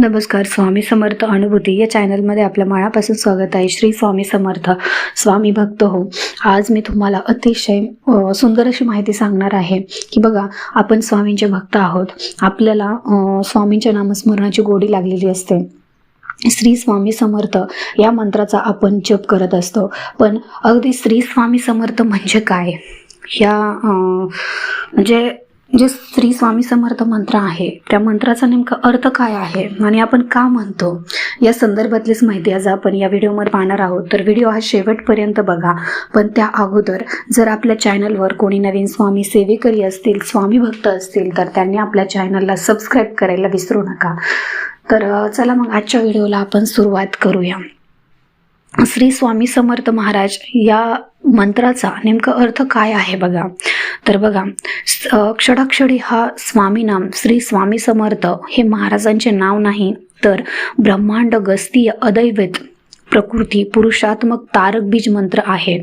नमस्कार स्वामी समर्थ अनुभूती या चॅनलमध्ये आपल्या मनापासून स्वागत आहे. श्री स्वामी समर्थ स्वामी भक्त हो. आज मी तुम्हाला अतिशय सुंदर अशी माहिती सांगणार आहे की बघा आपण स्वामींचे भक्त आहोत. आपल्याला स्वामींच्या नामस्मरणाची गोडी लागलेली असते. श्री स्वामी समर्थ या मंत्राचा आपण जप करत असतो. पण अगदी श्री स्वामी समर्थ म्हणजे काय? या म्हणजे म्हणजे जे श्री स्वामी समर्थ मंत्र आहे. त्या मंत्राचा नेमका अर्थ काय आहे आणि आपण का म्हणतो? या संदर्भातलीच माहिती आज आपण या व्हिडिओमध्ये पाहणार आहोत. तर व्हिडिओ हा शेवटपर्यंत बघा. पण त्या अगोदर जर आपल्या चॅनलवर कोणी नवीन स्वामी सेवेकरी असतील स्वामी भक्त असतील तर त्यांनी आपल्या चॅनलला सबस्क्राईब करायला विसरू नका. तर चला मग आजच्या व्हिडिओला आपण सुरुवात करूया. श्री स्वामी समर्थ महाराज या मंत्राचा नेमका अर्थ काय आहे बघा. तर बघा स- हा स्वामी नाम श्री स्वामी समर्थ हे महाराजांचे नाव नाही तर ब्रह्मांड गस्तीय अदैवित प्रकृती पुरुषात्मक तारक बीज मंत्र आहे.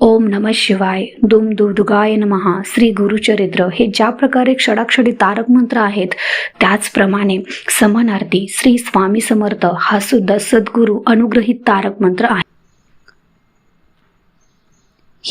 ओम नम शिवाय. दुम दुर्दुगाय नमहा श्री गुरुचरित्र. हे ज्या प्रकारे क्षडाक्षरी तारक मंत्र आहेत त्याचप्रमाणे समानार्थी श्री स्वामी समर्थ हा सुद्धा सद्गुरू अनुग्रहित तारक मंत्र आहे.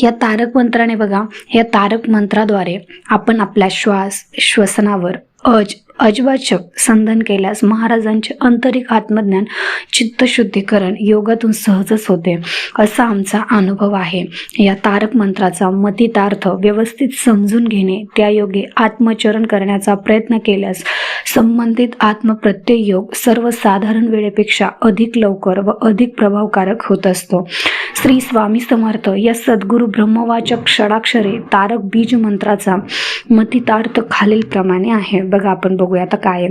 या तारक मंत्राने बघा या तारक मंत्राद्वारे आपण आपल्या श्वास श्वसनावर अज अजवाचक संधन केल्यास महाराजांचे आंतरिक आत्मज्ञान चित्तशुद्धीकरण योगातून सहजच होते. असा आमचा अनुभव आहे. या तारक मंत्राचा मतितार्थ व्यवस्थित समजून घेणे त्यायोगे आत्मचरण करण्याचा प्रयत्न केल्यास संबंधित आत्मप्रत्यय योग सर्वसाधारण वेळेपेक्षा अधिक लवकर व अधिक प्रभावकारक होत असतो. श्री स्वामी समर्थ. या सद्गुरू ब्रह्मवाचक षडाक्षरे तारक बीज मंत्राचा मतितार्थ खालीलप्रमाणे आहे. बघा आपण बघूया आता काय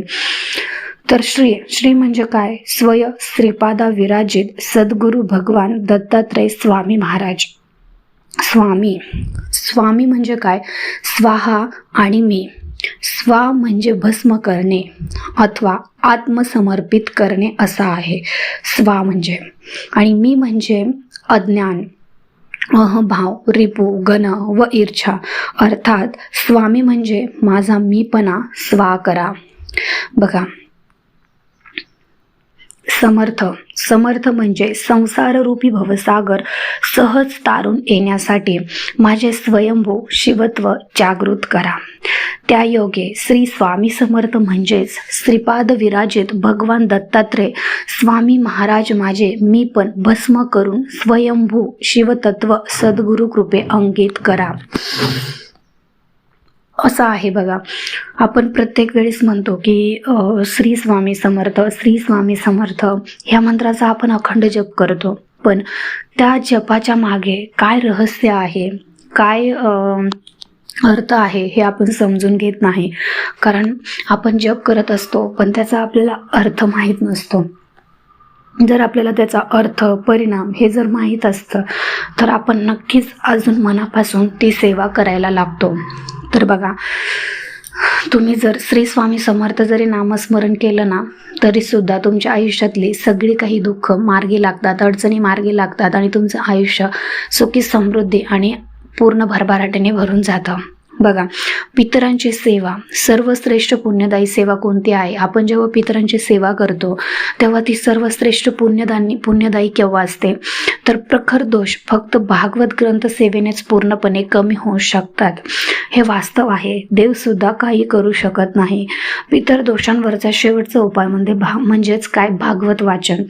तर श्री श्री म्हणजे काय? स्वय श्रीपादा विराजित सद्गुरु भगवान दत्तात्रय स्वामी महाराज. स्वामी. स्वामी म्हणजे काय? स्वाहा आणि मी. स्वा म्हणजे भस्म करणे अथवा आत्मसमर्पित करणे असा आहे. स्वा म्हणजे. आणि मी म्हणजे अज्ञान अहभाव रिपू गण व ईर्षा अर्थात स्वामी म्हणजे माझा मीपणा स्वा करा. बघा समर्थ. समर्थ म्हणजे संसाररूपी भवसागर सहज तारून येण्यासाठी माझे स्वयंभू शिवत्व जागृत करा. त्या योगे श्री स्वामी समर्थ म्हणजेच श्रीपाद विराजित भगवान दत्तात्रय स्वामी महाराज माझे मी पण भस्म करून स्वयंभू शिवतत्व सद्गुरु कृपे अंकित करा. असं आहे बघा. आपण प्रत्येक वेळेस म्हणतो की श्री स्वामी समर्थ श्री स्वामी समर्थ ह्या मंत्राचा आपण अखंड जप करतो. पण त्या जपाच्या मागे काय रहस्य आहे? काय अर्थ आहे हे आपण समजून घेत नाही. कारण आपण जप करत असतो पण त्याचा आपल्याला अर्थ माहीत नसतो. जर आपल्याला त्याचा अर्थ परिणाम हे जर माहीत असतं तर आपण नक्कीच अजून मनापासून ती सेवा करायला लागतो. तर बघा तुम्ही जर श्री स्वामी समर्थ जरी नामस्मरण केलं ना तरी सुद्धा तुमच्या आयुष्यातली सगळी काही दुःख मार्गी लागतात अडचणी मार्गी लागतात आणि तुमचं आयुष्य सुखी समृद्धी आणि पूर्ण भरभराटीने भरून जातं. बघा पितरांची सेवा सर्वश्रेष्ठ पुण्यदायी सेवा कोणती आहे? आपण जेव्हा पितरांची सेवा करतो तेव्हा ती सर्वश्रेष्ठ पुण्यदानी पुण्यदायी केव्हा असते? तर प्रखर दोष फक्त भागवत ग्रंथ सेवेनेच पूर्णपणे कमी होऊ शकतात. हे वास्तव आहे. देवसुद्धा काही करू शकत नाही. पितर दोषांवरचा शेवटचा उपाय म्हणजे भा म्हणजेच काय? भागवत वाचन.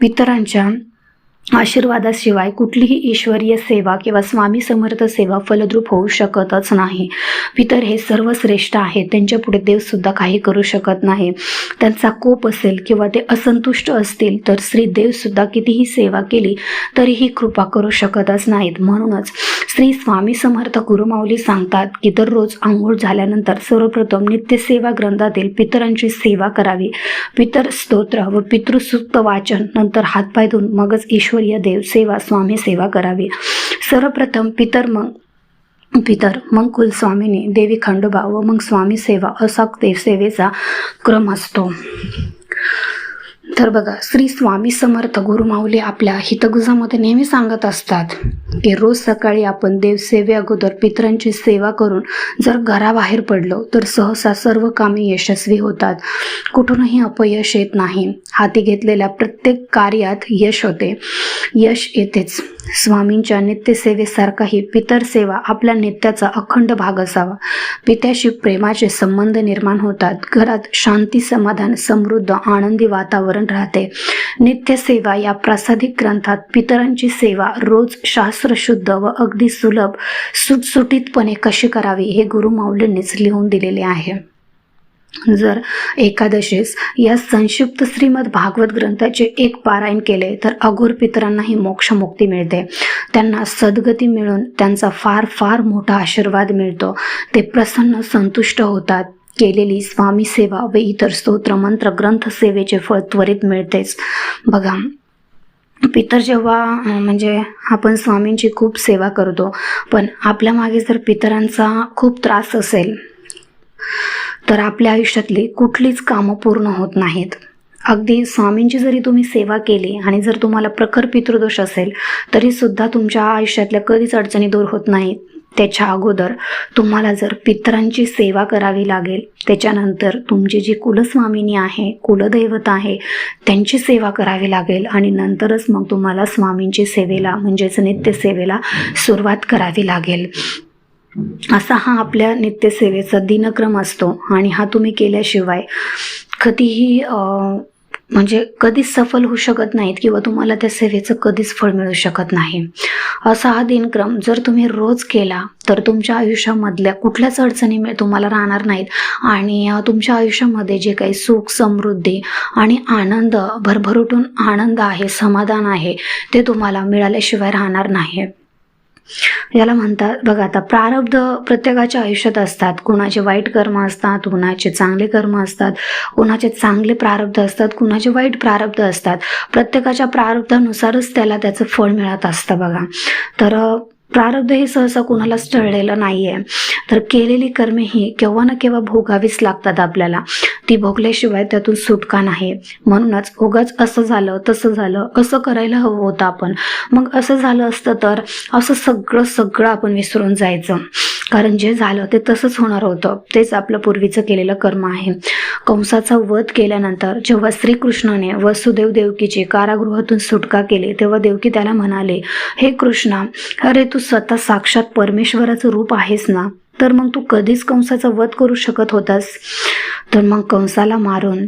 पितरांच्या आशीर्वादाशिवाय कुठलीही ईश्वरीय सेवा किंवा स्वामी समर्थ सेवा फलद्रूप होऊ शकतच नाही. पितर हे सर्वश्रेष्ठ आहेत. त्यांच्या पुढे देवसुद्धा काही करू शकत नाही. त्यांचा कोप असेल किंवा ते असंतुष्ट असतील तर श्री देवसुद्धा कितीही सेवा केली तरीही कृपा करू शकतच नाहीत. म्हणूनच श्री स्वामी समर्थ गुरुमाऊली सांगतात की दररोज आंघोळ झाल्यानंतर सर्वप्रथम नित्यसेवा ग्रंथातील पितरांची सेवा करावी. पितर स्तोत्र व पितृसुप्त वाचन नंतर हातपाय धुवून मगच ईश्वर ईश्वरीय देव सेवा स्वामी सेवा करावी. सर्वप्रथम पितर मग पितर मग कुलस्वामिनी देवी खंडोबा व मग स्वामी सेवा असा देवसेवेचा क्रम असतो. तर बघा श्री स्वामी समर्थ गुरुमाऊली आपल्या हितगुजामध्ये नेहमी सांगत असतात की रोज सकाळी आपण देवसेवे अगोदर पितरांची सेवा करून जर घराबाहेर पडलो तर सहसा सर्व कामे यशस्वी होतात. कुठूनही अपयश येत नाही. हाती घेतलेल्या प्रत्येक कार्यात यश होते. यश येतेच. स्वामींच्या नित्यसेवेसारखाही पितर सेवा आपल्या नित्याचा अखंड भाग असावा. पित्याशी प्रेमाचे संबंध निर्माण होतात. घरात शांती समाधान समृद्ध आनंदी वातावरण राहते. नित्यसेवा या प्रासादिक ग्रंथात पितरांची सेवा रोज शास्त्रशुद्ध व अगदी सुलभ सुटसुटीतपणे कशी करावी हे गुरु माऊलींनीच लिहून दिलेले आहे. जर एकादशीस या संक्षिप्त श्रीमद भागवत ग्रंथाचे एक पारायण केले तर अघोर पितरांनाही मोक्षमुक्ती मिळते. त्यांना सद्गती मिळून त्यांचा फार फार मोठा आशीर्वाद मिळतो. ते प्रसन्न संतुष्ट होतात. केलेली स्वामी सेवा व इतर स्तोत्र मंत्र ग्रंथ सेवेचे फळ त्वरित मिळतेच. बघा पितर जेव्हा म्हणजे आपण स्वामींची खूप सेवा करतो पण आपल्या मागे जर पितरांचा खूप त्रास असेल तर आपल्या आयुष्यातली कुठलीच कामं पूर्ण होत नाहीत. अगदी स्वामींची जरी तुम्ही सेवा केली आणि जर तुम्हाला प्रखर पितृदोष असेल तरीसुद्धा तुमच्या आयुष्यातल्या कधीच अडचणी दूर होत नाहीत. त्याच्या अगोदर तुम्हाला जर पितरांची सेवा करावी लागेल त्याच्यानंतर तुमची जी कुलस्वामिनी आहे कुलदैवत आहे त्यांची सेवा करावी लागेल आणि नंतरच मग तुम्हाला स्वामींची सेवेला म्हणजेच नित्यसेवेला सुरुवात करावी लागेल. असा हा आपल्या नित्यसेवेचा दिनक्रम असतो आणि हा तुम्ही केल्याशिवाय कधीही म्हणजे कधीच सफल होऊ शकत नाहीत किंवा तुम्हाला त्या सेवेचं कधीच फळ मिळू शकत नाही. असा हा दिनक्रम जर तुम्ही रोज केला तर तुमच्या आयुष्यामधल्या कुठल्याच अडचणी तुम्हाला राहणार नाहीत. आणि तुमच्या आयुष्यामध्ये जे काही सुख समृद्धी आणि आनंद भरभरुटून आनंद आहे समाधान आहे ते तुम्हाला मिळाल्याशिवाय राहणार नाही. याला म्हणतात बघा आता प्रारब्ध प्रत्येकाच्या आयुष्यात असतात. कुणाचे वाईट कर्म असतात कुणाचे चांगले कर्म असतात. कुणाचे चांगले प्रारब्ध असतात कुणाचे वाईट प्रारब्ध असतात. प्रत्येकाच्या प्रारब्धानुसारच त्याला त्याचं फळ मिळत असतं बघा. तर प्रारब्ध हे सहसा कुणालाच टळलेलं नाही आहे तर केलेली कर्मे ही केव्हा ना केव्हा भोगावीच लागतात आपल्याला. ती भोगल्याशिवाय त्यातून सुटका नाही. म्हणूनच उगाच असं झालं तसं झालं असं करायला हवं होतं आपण. मग असं झालं असतं तर असं सगळं सगळं आपण विसरून जायचं. कारण जे झालं ते तसंच होणार होतं. तेच आपलं पूर्वीचं केलेलं कर्म आहे. कंसाचा वध केल्यानंतर जेव्हा श्रीकृष्णाने वसुदेव देवकीची कारागृहातून सुटका केली तेव्हा देवकी त्याला म्हणाले हे कृष्णा अरे तू स्वतः साक्षात परमेश्वराचं रूप आहेस ना? तर मग तू कधीच कंसाचा वध करू शकत होतास. तर मग कंसाला मारून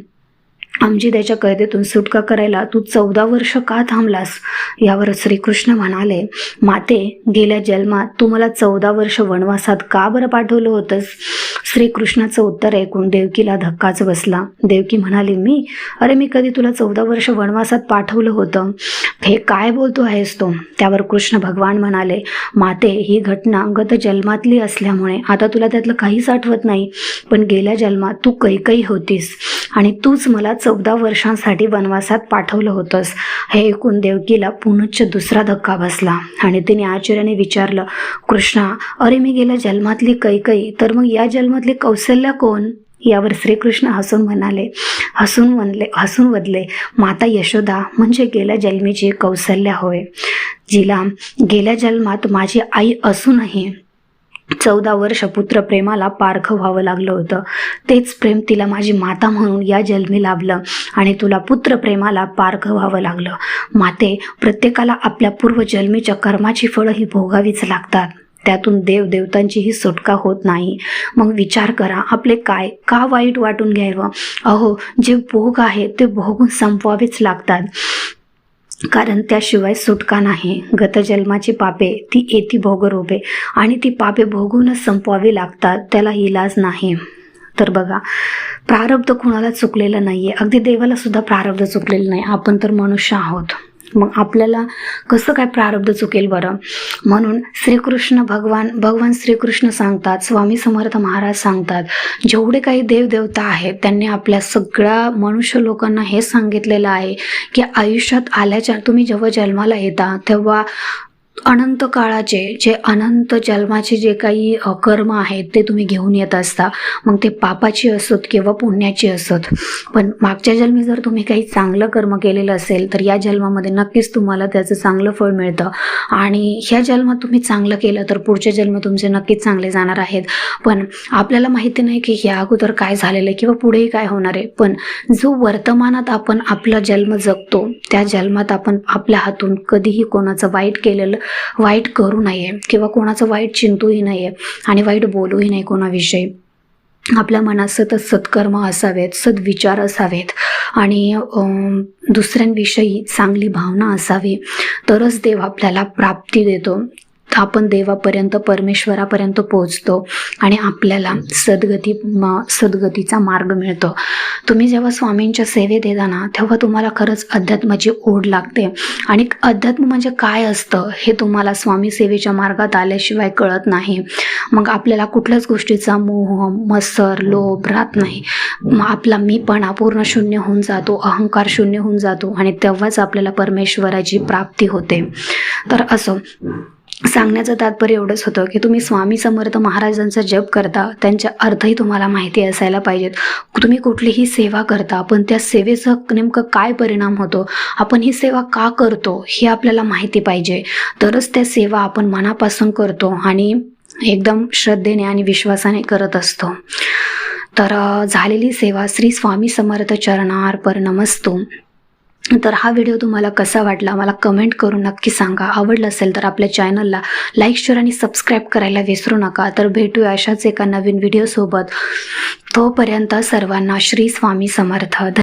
आमची त्याच्या कैदेतून सुटका करायला तू चौदा वर्ष का थांबलास? यावर श्रीकृष्ण म्हणाले माते गेल्या जन्मात तू मला चौदा वर्ष वनवासात का बरं पाठवलं होतंस? श्रीकृष्णाचं उत्तर ऐकून देवकीला धक्काच बसला. देवकी म्हणाली मी? अरे मी कधी तुला चौदा वर्ष वनवासात पाठवलं होतं. हे काय बोलतो आहेस तो? त्यावर कृष्ण भगवान म्हणाले माते ही घटना गत जन्मातली असल्यामुळे आता तुला त्यातलं काहीच आठवत नाही. पण गेल्या जन्मात तू कैकई होतीस आणि तूच मला चौदा वर्षांसाठी वनवासात पाठवलं होतंस. हे ऐकून देवकीला पुनश्च दुसरा धक्का बसला आणि तिने आचार्याने विचारलं कृष्णा अरे मी गेल्या जन्मातली कैकई तर मग या जन्मातली कौशल्य कोण? यावर श्रीकृष्ण हसून म्हणाले हसून म्हणले हसून वदले माता यशोदा म्हणजे गेल्या जन्मीची कौशल्य होय. जिला गेल्या जन्मात माझी आई असूनही चौदा वर्ष पुत्र प्रेमाला पारखं व्हावं लागलं होतं. तेच प्रेम तिला माझी माता म्हणून या जन्मी लाभलं आणि तुला पुत्र प्रेमाला पारखं व्हावं लागलं. माते प्रत्येकाला आपल्या पूर्वजन्मीच्या कर्माची फळं ही भोगावीच लागतात. त्यातून देवदेवतांचीही सुटका होत नाही. मग विचार करा आपले काय? का वाईट वाटून घ्यावं अहो जे भोग आहे ते भोगून संपवावेच लागतात. कारण त्याशिवाय सुटका नाही. गतजन्माची पापे ती येती भोगरूपे. आणि ती पापे भोगूनच संपवावी लागतात त्याला इलाज नाही. तर बघा प्रारब्ध कुणाला चुकलेलं नाही आहे अगदी देवाला सुद्धा प्रारब्ध चुकलेलं नाही. आपण तर मनुष्य आहोत. मग आपल्याला कसं काय प्रारब्ध चुकेल बरं? म्हणून श्रीकृष्ण भगवान भगवान श्रीकृष्ण सांगतात स्वामी समर्थ महाराज सांगतात जेवढे काही देवदेवता आहेत त्यांनी आपल्या सगळ्या मनुष्य लोकांना हे सांगितलेलं आहे की आयुष्यात आल्याच्या तुम्ही जेव्हा जन्माला येता तेव्हा अनंत काळाचे जे अनंत जन्माचे जे काही कर्म आहेत ते तुम्ही घेऊन येत असता. मग ते पापाची असोत किंवा पुण्याची असोत. पण मागच्या जन्मी जर तुम्ही काही चांगलं कर्म केलेलं असेल तर या जन्मामध्ये नक्कीच तुम्हाला त्याचं चांगलं फळ मिळतं. आणि ह्या जन्मात तुम्ही चांगलं केलं तर पुढचे जन्म तुमचे नक्कीच चांगले जाणार आहेत. पण आपल्याला माहिती नाही की ह्या अगोदर काय झालेलं आहे किंवा पुढेही काय होणार आहे. पण जो वर्तमानात आपण आपला जन्म जगतो त्या जन्मात आपण आपल्या हातून कधीही कोणाचं वाईट केलेलं वाईट करू नये किंवा कोणाचं वाईट चिंतूही नये आणि वाईट बोलूही नाही कोणाविषयी. आपल्या मनात सतत सत्कर्म असावेत सद्विचार असावेत आणि दुसऱ्यांविषयी चांगली भावना असावी. तरच देव आपल्याला प्राप्ती देतो. आपण देवापर्यंत परमेश्वरापर्यंत पोहोचतो आणि आपल्याला सद्गती म- सद्गतीचा मार्ग मिळतो. तुम्ही जेव्हा स्वामींच्या सेवेत येता ना तेव्हा तुम्हाला खरंच अध्यात्माची ओढ लागते. आणि अध्यात्म म्हणजे काय असतं हे तुम्हाला स्वामी सेवेच्या मार्गात आल्याशिवाय कळत नाही. मग आपल्याला कुठल्याच गोष्टीचा मोह मत्सर लोभ राहत नाही. मग आपला मीपणा पूर्ण शून्य होऊन जातो अहंकार शून्य होऊन जातो आणि तेव्हाच आपल्याला परमेश्वराची प्राप्ती होते. तर असं सांगण्याचं तात्पर्य एवढंच होतं की तुम्ही स्वामी समर्थ महाराजांचा जप करता त्यांच्या अर्थही तुम्हाला माहिती असायला पाहिजेत. तुम्ही कुठलीही सेवा करता पण त्या सेवेचा नेमकं काय परिणाम होतो? आपण ही सेवा का करतो? हे आपल्याला माहिती पाहिजे. तरच त्या सेवा आपण मनापासून करतो आणि एकदम श्रद्धेने आणि विश्वासाने करत असतो. तर झालेली सेवा श्री स्वामी समर्थ चरणार पर नमस्तू. तर हा व्हिडिओ तुम्हाला कसा वाटला मला कमेंट करून नक्की सांगा. आवडलं असेल तर आपल्या चॅनलला लाईक शेअर आणि सबस्क्राईब करायला विसरू नका. तर भेटूया अशाच एका नवीन व्हिडिओसोबत तोपर्यंत सर्वांना श्री स्वामी समर्थ.